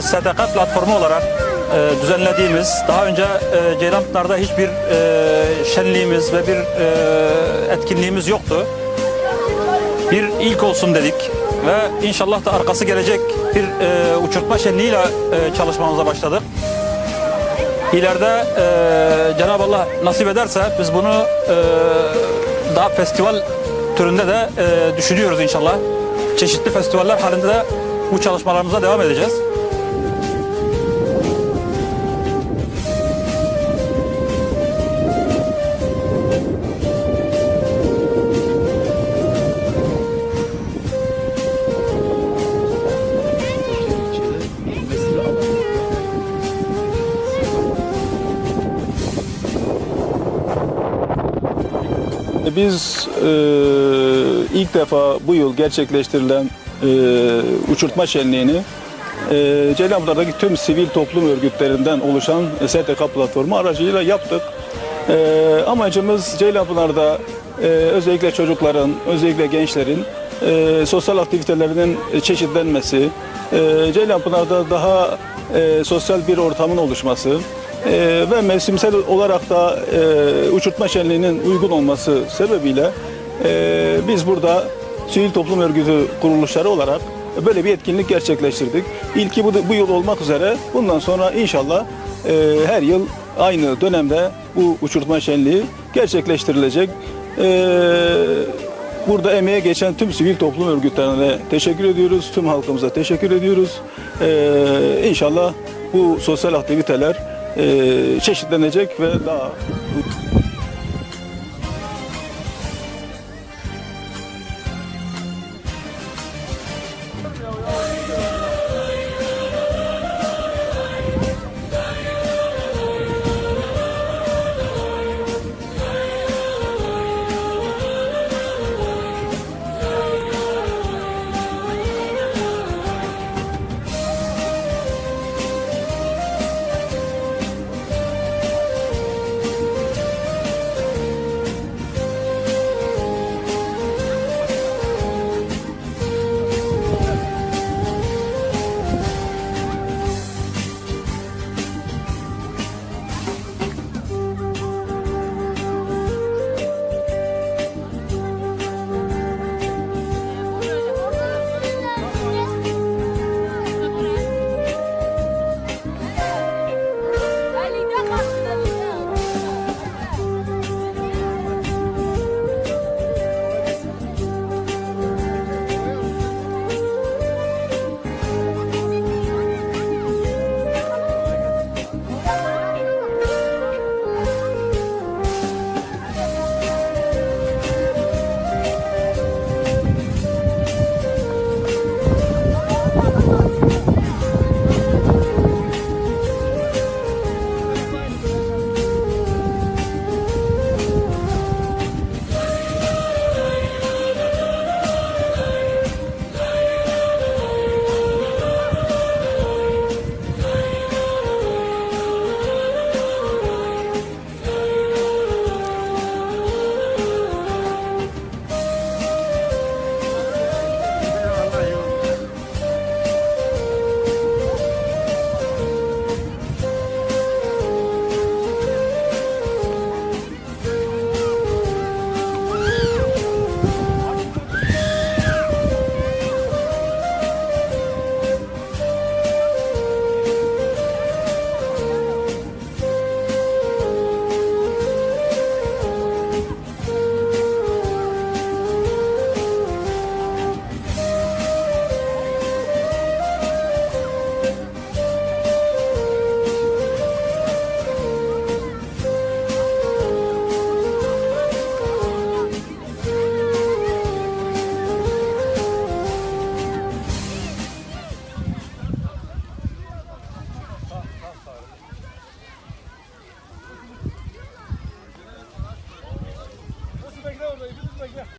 e, platformu olarak e, düzenlediğimiz, daha önce e, Ceylanpınar'da hiçbir e, şenliğimiz ve bir e, etkinliğimiz yoktu. Bir ilk olsun dedik ve inşallah da arkası gelecek bir e, uçurtma şenliğiyle e, çalışmamıza başladık. İleride e, Cenab-ı Allah nasip ederse biz bunu e, daha festival türünde de e, düşünüyoruz inşallah. Çeşitli festivaller halinde de bu çalışmalarımıza devam edeceğiz. Biz e, ilk defa bu yıl gerçekleştirilen e, uçurtma şenliğini e, Ceylanpınar'daki tüm sivil toplum örgütlerinden oluşan STK platformu aracıyla yaptık. E, amacımız Ceylanpınar'da e, özellikle çocukların, özellikle gençlerin e, sosyal aktivitelerinin çeşitlenmesi, e, Ceylanpınar'da daha e, sosyal bir ortamın oluşması, ee, ve mevsimsel olarak da e, uçurtma şenliğinin uygun olması sebebiyle e, biz burada sivil toplum örgütü kuruluşları olarak böyle bir etkinlik gerçekleştirdik. İlki bu, bu yıl olmak üzere bundan sonra inşallah e, her yıl aynı dönemde bu uçurtma şenliği gerçekleştirilecek. E, Burada emeğe geçen tüm sivil toplum örgütlerine teşekkür ediyoruz. Tüm halkımıza teşekkür ediyoruz. Ee, inşallah bu sosyal aktiviteler e, çeşitlenecek ve daha